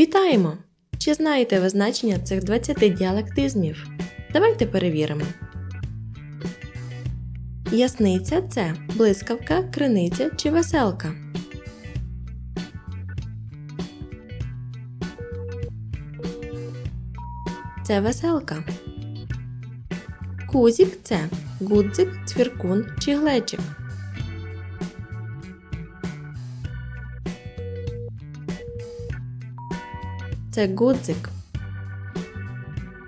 Вітаємо! Чи знаєте ви значення цих 20 діалектизмів? Давайте перевіримо. Ясниця це блискавка, криниця чи веселка. Це веселка. Кузік це гудзик, цвіркун чи глечик. Це гудзик.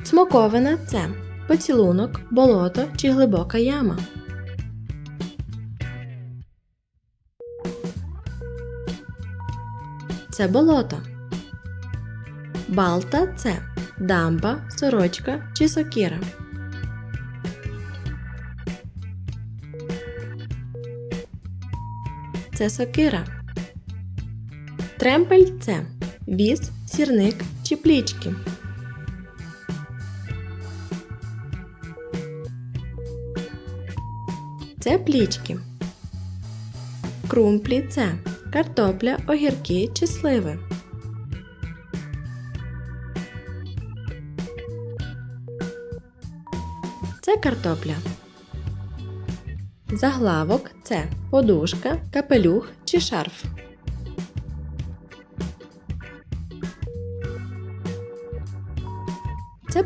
Смоковина це поцілунок, болото чи глибока яма. Це болото. Балта це дамба, сорочка чи сокира. Це сокира. Тремпель це віз, сірник чи плічки. Це плічки. Крумплі це картопля, огірки чи сливи. Це картопля. Заглавок це подушка, капелюх чи шарф.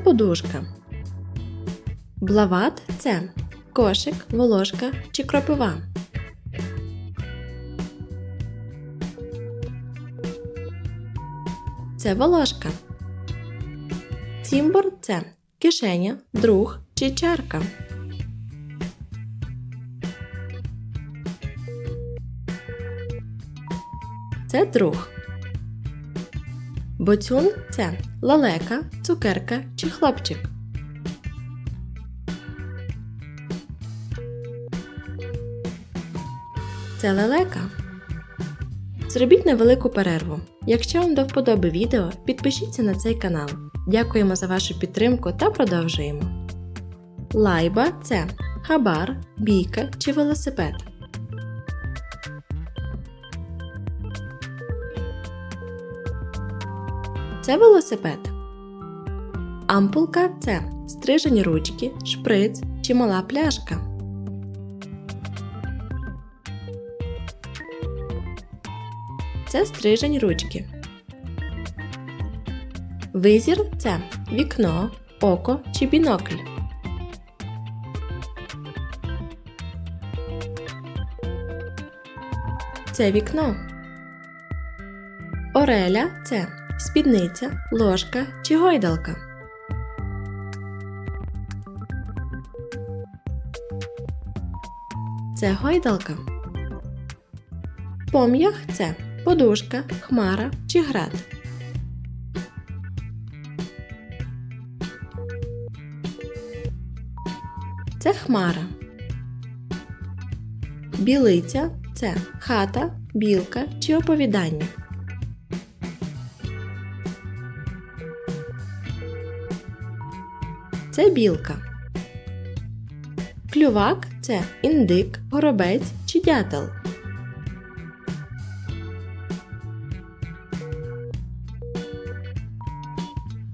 Подушка. Блават це кошик, волошка чи кропива. Це волошка. Цімбор це кишеня, друг чи чарка. Це друг. Боцюн це лалека, цукерка чи хлопчик. Це лелека. Зробіть невелику перерву. Якщо вам до вподоби відео, підпишіться на цей канал. Дякуємо за вашу підтримку та продовжуємо. Лайба це хабар, бійка чи велосипед. Це велосипед. Ампулка це стрижені ручки, шприц чи мала пляшка. Це стрижень ручки. Визір це вікно, око чи бінокль. Це вікно. Ореля це спідниця, ложка чи гойдалка. Це гойдалка. Пом'ях це подушка, хмара чи град. Це хмара. Білиця це хата, білка чи оповідання. Це білка. Клювак це індик, горобець чи дятел.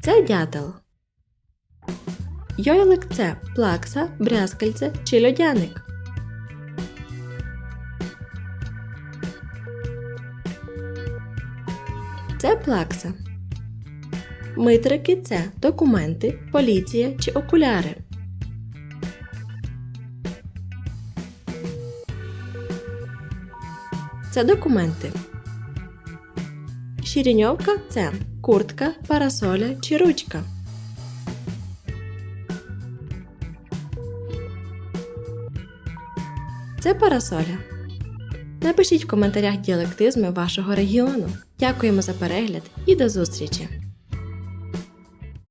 Це дятел. Йойлик це плакса, брязкальце чи льодяник. Це плакса. Митрики це документи, поліція чи окуляри. Це документи. Шіріньовка це куртка, парасоля чи ручка. Це парасоля. Напишіть в коментарях діалектизми вашого регіону. Дякуємо за перегляд і до зустрічі!